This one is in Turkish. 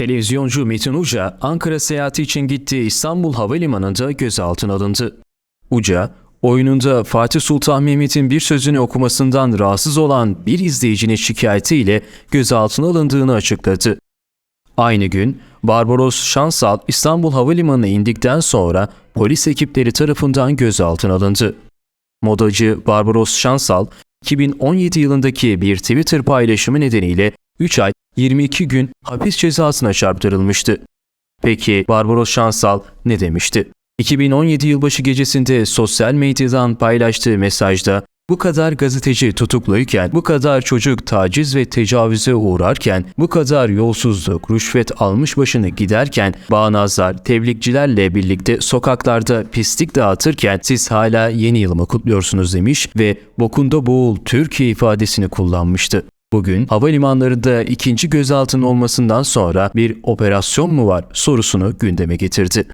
Televizyoncu Metin Uca, Ankara seyahati için gittiği İstanbul Havalimanı'nda gözaltına alındı. Uca, oyununda Fatih Sultan Mehmet'in bir sözünü okumasından rahatsız olan bir izleyicinin şikayetiyle gözaltına alındığını açıkladı. Aynı gün Barbaros Şansal İstanbul Havalimanı'na indikten sonra polis ekipleri tarafından gözaltına alındı. Modacı Barbaros Şansal, 2017 yılındaki bir Twitter paylaşımı nedeniyle 3 ay 22 gün hapis cezasına çarptırılmıştı. Peki Barbaros Şansal ne demişti? 2017 yılbaşı gecesinde sosyal medyadan paylaştığı mesajda bu kadar gazeteci tutukluyken, bu kadar çocuk taciz ve tecavüze uğrarken, bu kadar yolsuzluk, rüşvet almış başını giderken, bağnazlar, tebliğcilerle birlikte sokaklarda pislik dağıtırken siz hala yeni yılımı kutluyorsunuz demiş ve bokunda boğul Türkiye ifadesini kullanmıştı. Bugün havalimanlarında ikinci gözaltının olmasından sonra bir operasyon mu var sorusunu gündeme getirdi.